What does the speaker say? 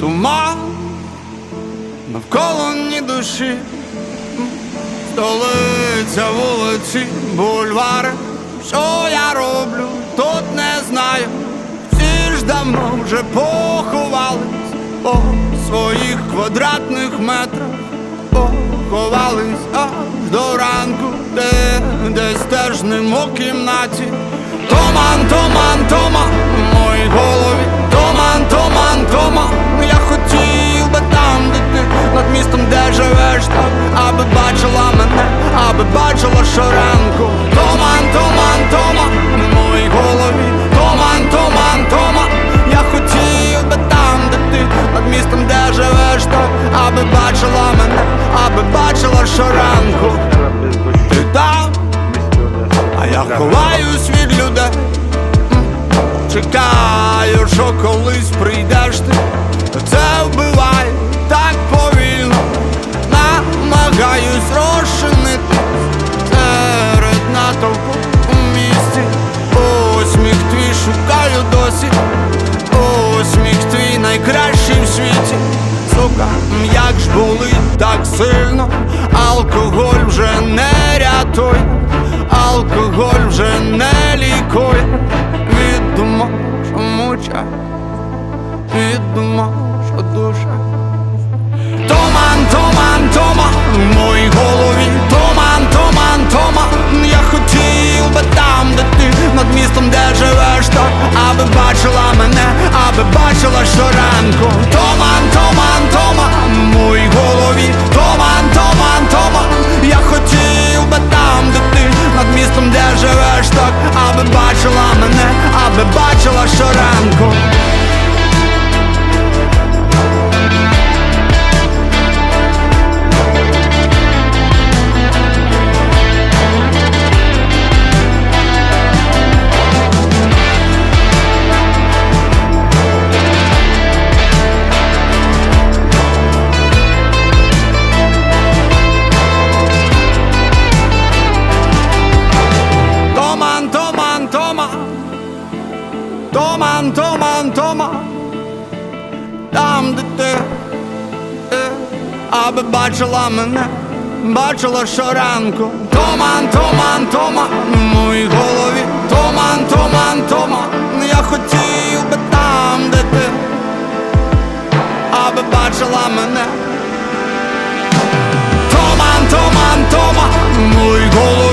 туман, навколо ні душі, столиця вулиці, бульвари, що я роблю, тут не знаю. Всі ж давно вже поховались по своїх квадратних метрах, поховались аж до ранку, де десь теж нема кімнаті. Томан, томан, томан в моїй голові, бачила щоранку. Ти там, а я ховаюсь від людей. Чекаю, що колись прийдеш ти, це вбиває так повільно, намагаюсь розчинити серед натовпу у місті. Усміх твій шукаю досі, усміх твій найкращий в світі. Сука, як ж болить так сильно, алкоголь вже не рятує, алкоголь вже не лікує від думок, що муча, від думок, що душа. Томан, томан, томан в моїй голові, томан, томан, томан. Я хотів би там, де ти над містом, де живеш так, аби бачила мене, аби бачила щоранку. Там, де ти, ти, аби бачила мене, бачила щоранку. Томан, томан, томан в моїй голові, томан, томан, томан. Я хотів би там, де ти, аби бачила мене. Томан, томан, томан в моїй голові,